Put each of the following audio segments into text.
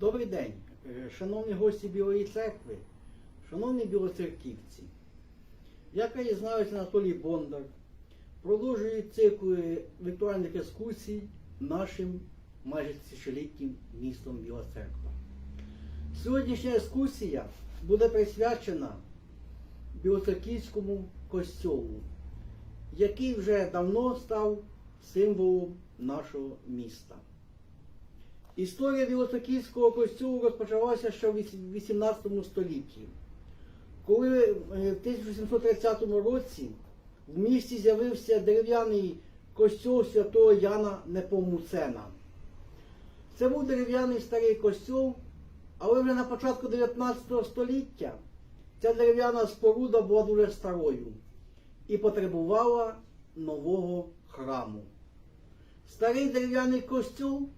Добрий день, е, шановні гості Білої церкви, шановні білоцерківці. Я краєзнавець Анатолій Бондар продовжую цикл віртуальних екскурсій нашим майже тисячолітнім містом Біла Церква. Сьогоднішня екскурсія буде присвячена Білоцерківському костьолу, який вже давно став символом нашого міста. Історія Білоцерківського костюму розпочалася ще в 18 столітті, коли е, в 1830 році в місті з'явився дерев'яний костюм святого Яна Непомуцена. Це був дерев'яний старий костюм, але вже на початку 19 століття ця дерев'яна споруда була дуже старою і потребувала нового храму. Старий дерев'яний костюм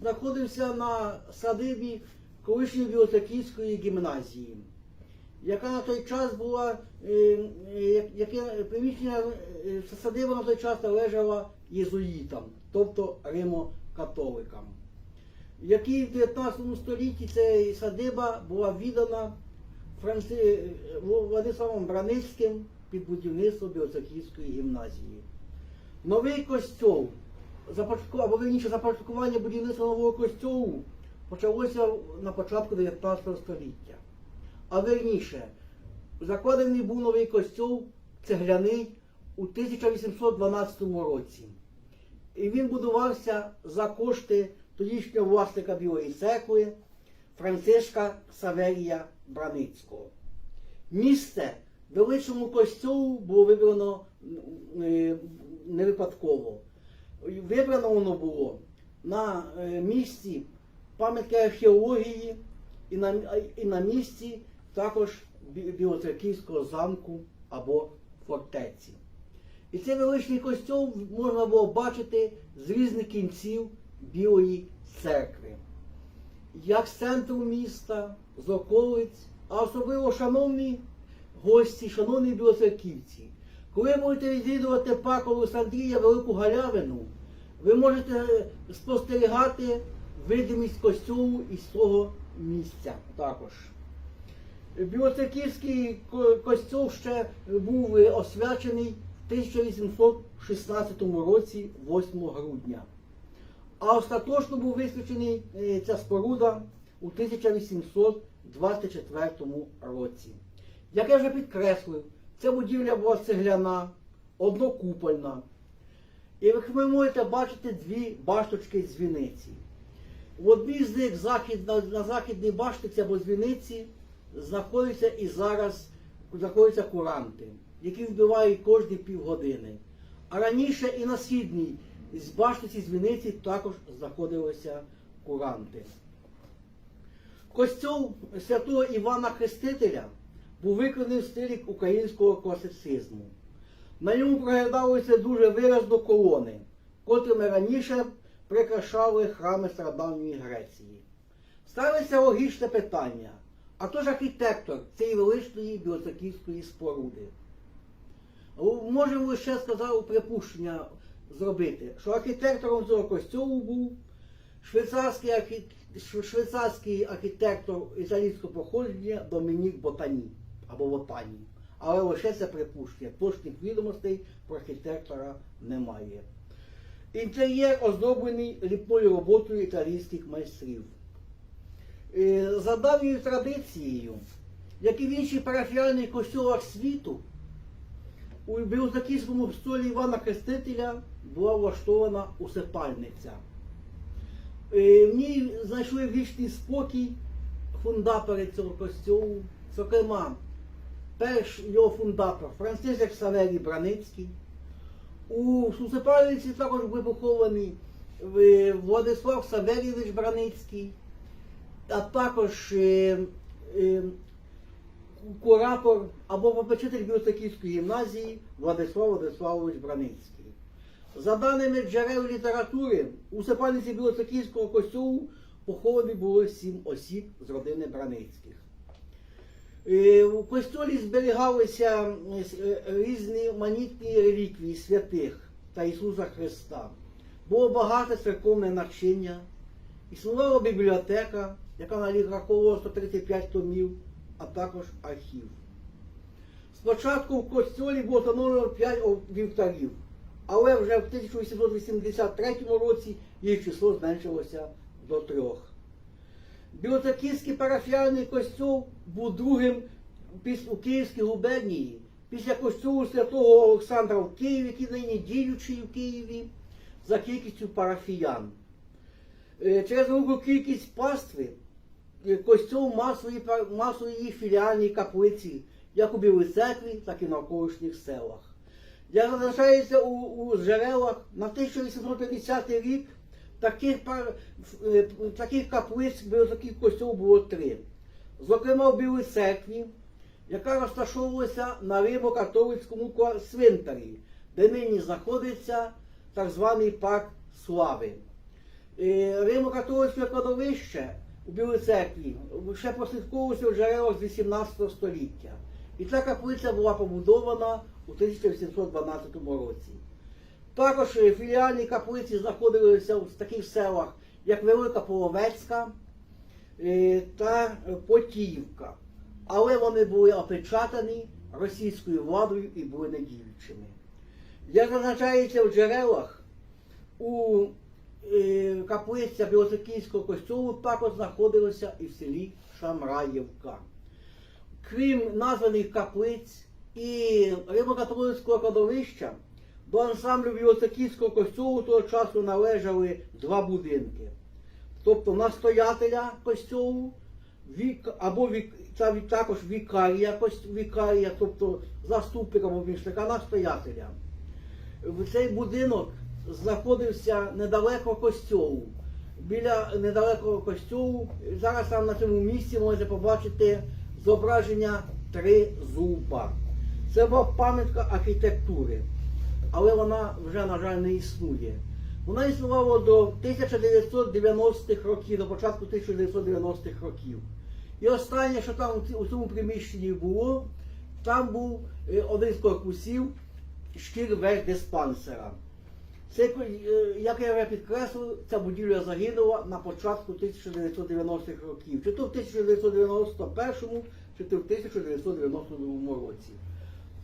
знаходився на садибі колишньої Білоцерківської гімназії, яка на той час була, е, е, як- яке приміщення е, садиба на той час належала єзуїтам, тобто римокатоликам, які в 19 столітті ця садиба була віддана Франци... Владиславом Браницьким під будівництво Білоцерківської гімназії. Новий костьол започатку, або верніше започаткування будівництва нового костьолу почалося на початку 19 століття. А верніше, закладений був новий костьол цегляний у 1812 році. І він будувався за кошти тодішнього власника Білої церкви Францишка Саверія Браницького. Місце величому костьолу було вибрано е, не випадково. Вибрано воно було на е, місці пам'ятки археології і на, і на місці також Бі- Білоцерківського замку або фортеці. І цей величний костюм можна було бачити з різних кінців Білої церкви. Як з центру міста, з околиць, а особливо шановні гості, шановні білоцерківці, коли будете відвідувати парк Олександрія Велику Галявину, ви можете е, спостерігати видимість костюму із того місця також. Білоцерківський ко- костюм ще був е, освячений в 1816 році, 8 грудня. А остаточно був висвячений е, ця споруда у 1824 році. Як я вже підкреслив, ця будівля була цегляна, однокупольна. І ви можете бачити дві башточки дзвіниці. В одній з них захід, на, на західній баштиці або дзвіниці знаходяться і зараз знаходяться куранти, які вбивають кожні півгодини. А раніше і на східній з баштиці дзвіниці також знаходилися куранти. Костюм святого Івана Хрестителя був виконаний в стилі українського класицизму. На ньому проглядалися дуже виразно колони, котрими раніше прикрашали храми стародавньої Греції. Ставиться логічне питання, а хто ж архітектор цієї величної білоцерківської споруди? Можемо лише сказав припущення зробити, що архітектором цього костюму був швейцарський, архі... швейцарський архітектор італійського походження Домінік Ботані або Ботані. Але лише це припущення. Точних відомостей про архітектора немає. Інтер'єр оздоблений ліпною роботою італійських майстрів. Е, За давньою традицією, як і в інших парафіальних костюлах світу, у Білозаківському столі Івана Хрестителя була влаштована усипальниця. Е, В ній знайшли вічний спокій фундатори цього костюму, зокрема, перш його фундатор Франциск Саверій Браницький. У усипальниці також були поховані е, Владислав Саверійович Браницький, а також е, е, куратор або попечитель Білоцерківської гімназії Владислав Владиславович Браницький. За даними джерел літератури, у сепальниці Білоцерківського костюму поховані було сім осіб з родини Браницьких. Е, У костюлі зберігалися е, різні манітні реліквії святих та Ісуса Христа. Було багато церковне навчання, існувала бібліотека, яка налітраховувала 135 томів, а також архів. Спочатку в костьолі було встановлено 5 вівтарів, але вже в 1883 році їх число зменшилося до трьох. Білоцерківський парафіальний костюл був другим у Київській губернії після костюлу святого Олександра в Києві, який нині діючий в Києві, за кількістю парафіян. Е, Через велику кількість пастви е, костюл мав свої, мав свої філіальні каплиці, як у Білій церкві, так і в навколишніх селах. Як зазначається у, у джерелах, на 1850 рік таких, е, таких каплиць, таких костюл було три. Зокрема, в Білій церкві, яка розташовувалася на Римо-католицькому свинтарі, де нині знаходиться так званий парк Слави. Е, Римо-католицьке кладовище у Білій церкві ще прослідковувалося в джерелах з 18 століття. І ця каплиця була побудована у 1812 році. Також е, філіальні каплиці знаходилися в таких селах, як Велика Половецька е, та Потіївка. Але вони були опечатані російською владою і були недіючими. Як зазначається в джерелах, у е, каплиця Білоцерківського костюлу також знаходилася і в селі Шамраївка. Крім названих каплиць і Римокатолицького кладовища, до ансамблю Білоцерківського костюлу того часу належали два будинки. Тобто настоятеля костюлу або вік, та також вікарія, вікарія, тобто заступника або помічника настоятеля. Цей будинок знаходився недалеко костьолу. Біля недалекого костьолу, зараз там на цьому місці можете побачити зображення три зуба. Це була пам'ятка архітектури, але вона вже, на жаль, не існує. Вона існувала до 1990-х років, до початку 1990-х років. І останнє, що там у цьому приміщенні було, там був е, один з корпусів шкір диспансера. Це, е, як я вже підкреслив, ця будівля загинула на початку 1990-х років. Чи то в 1991, чи то в 1992 році.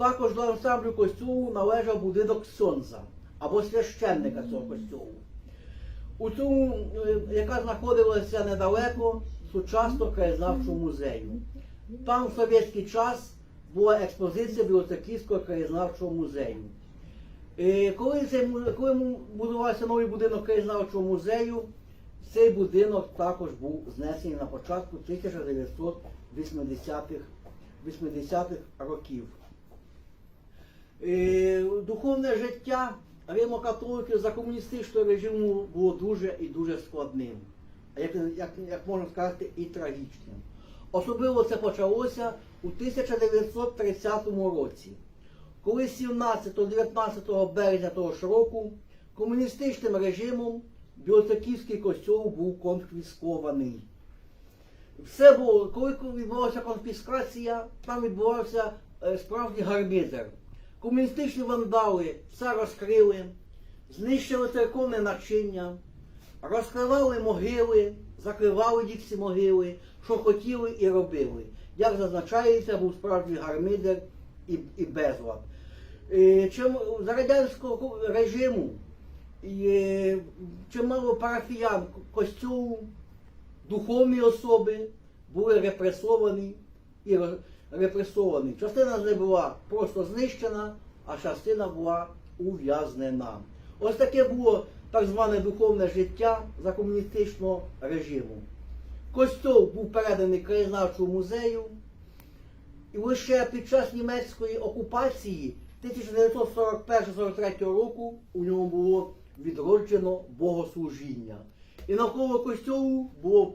Також до ансамблю костюму належав будинок Сонза або священника цього костюму. У цьому, е, яка знаходилася недалеко сучасного краєзнавчого музею. Там в совєтський час була експозиція Білоцерківського краєзнавчого музею. Е, Коли, цей, коли будувався новий будинок краєзнавчого музею, цей будинок також був знесений на початку 1980-х 80-х років. Е, Духовне життя Римо-католиків за комуністичного режиму було дуже і дуже складним, як, як, як можна сказати, і трагічним. Особливо це почалося у 1930 році, коли 17-19 березня того ж року комуністичним режимом Білоцерківський костьол був конфіскований. Все було, коли відбувалася конфіскація, там відбувався е, справжній гармізер. Комуністичні вандали все розкрили, знищили церковне начиння, розкривали могили, закривали їх могили, що хотіли і робили. Як зазначається, був справжній гармидер і, і безлад. Е, Чим за радянського режиму е, чимало парафіян костюму, духовні особи були репресовані і роз- Частина з них була просто знищена, а частина була ув'язнена. Ось таке було так зване духовне життя за комуністичного режиму. Костьол був переданий краєзнавчому музею, і лише під час німецької окупації 1941-43 року у ньому було відроджено богослужіння. І навколо костьолу було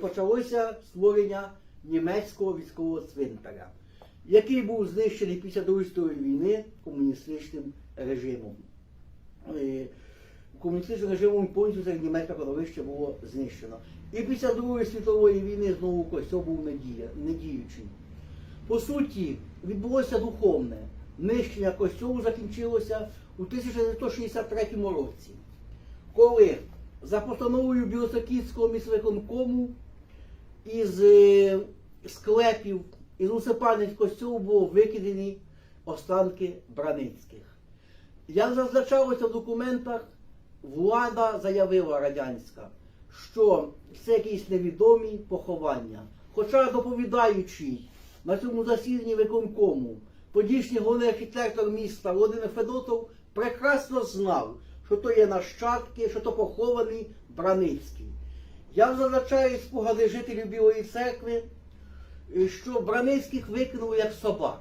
почалося створення німецького військового цвинтаря, який був знищений після Другої світової війни комуністичним режимом. Е, Комуністичним режимом повністю німецьке кладовище було знищено. І після Другої світової війни знову костьол був недіючий. По суті, відбулося духовне. Нищення костьолу закінчилося у 1963 році, коли за постановою Білоцерківського міськвиконкому із е, склепів, із муніципальних костюмів було викидані останки Браницьких. Як зазначалося в документах, влада заявила радянська, що це якісь невідомі поховання. Хоча доповідаючий на цьому засіданні виконкому, подійшній головний архітектор міста Володимир Федотов прекрасно знав, що то є нащадки, що то похований Браницький. Я зазначаю спогади жителів Білої церкви, е, що Браницьких викинули як собак.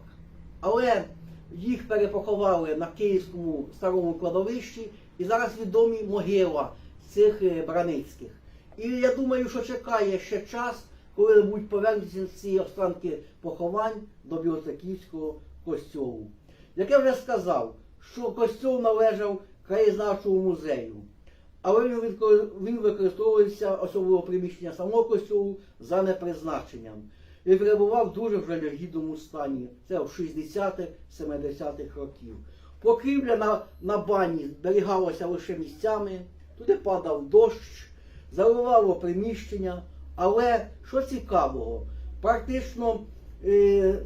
Але їх перепоховали на Київському старому кладовищі, і зараз відомі могила цих е, Браницьких. І я думаю, що чекає ще час, коли будуть повернуті ці останки поховань до Білоцерківського костьолу. Як я вже сказав, що костьол належав краєзнавчому музею, але він, використовувався особливо приміщення самого костьолу за непризначенням. І перебував дуже в жалюгідному стані. Це в 60-х, 70-х років. Покрівля на, на бані зберігалася лише місцями, туди падав дощ, заливало приміщення. Але що цікавого, практично е,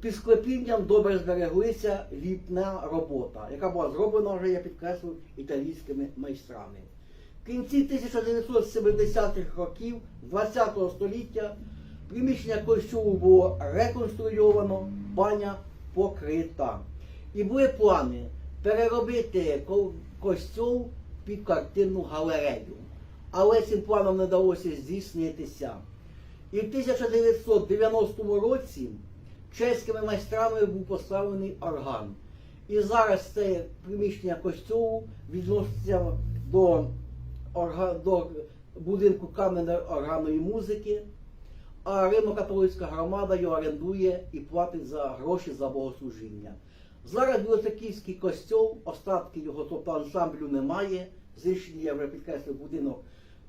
під склепінням добре збереглися ліпна робота, яка була зроблена вже, я підкреслив, італійськими майстрами. В кінці 1970-х років ХХ століття приміщення костюму було реконструйовано, баня покрита. І були плани переробити костюм під картинну галерею. Але цим планом не вдалося здійснитися. І в 1990 році чеськими майстрами був поставлений орган. І зараз це приміщення костюму відноситься до, орга... до будинку кам'яної органної музики, а Римо-католицька громада його орендує і платить за гроші за богослужіння. Зараз Білоцерківський костьол, остатки його, тобто ансамблю немає. Знищений, я вже підкреслив, будинок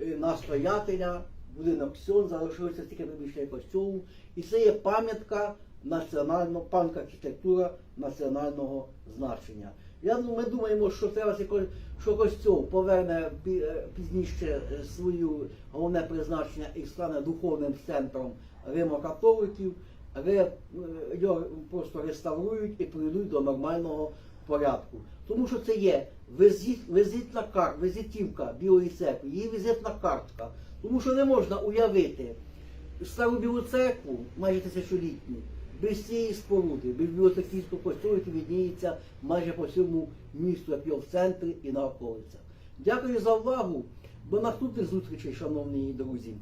е, настоятеля, будинок Сьон, залишилося тільки приміщення костьолу. І це є пам'ятка національного, пам'ятка архітектура національного значення. Я, ну, ми думаємо, що яко- що костьол поверне е, пізніше е, свою головне призначення і стане духовним центром римокатоликів, ре, його просто реставрують і приведуть до нормального порядку. Тому що це є визит, визитна кар, визитівка Білої церкви, її візитна картка. Тому що не можна уявити стару білу церкву, майже тисячолітню, без цієї споруди, костюму, який відніється майже по всьому місту, як його в центрі і на околицях. Дякую за увагу. До наступних зустрічей, шановні друзі.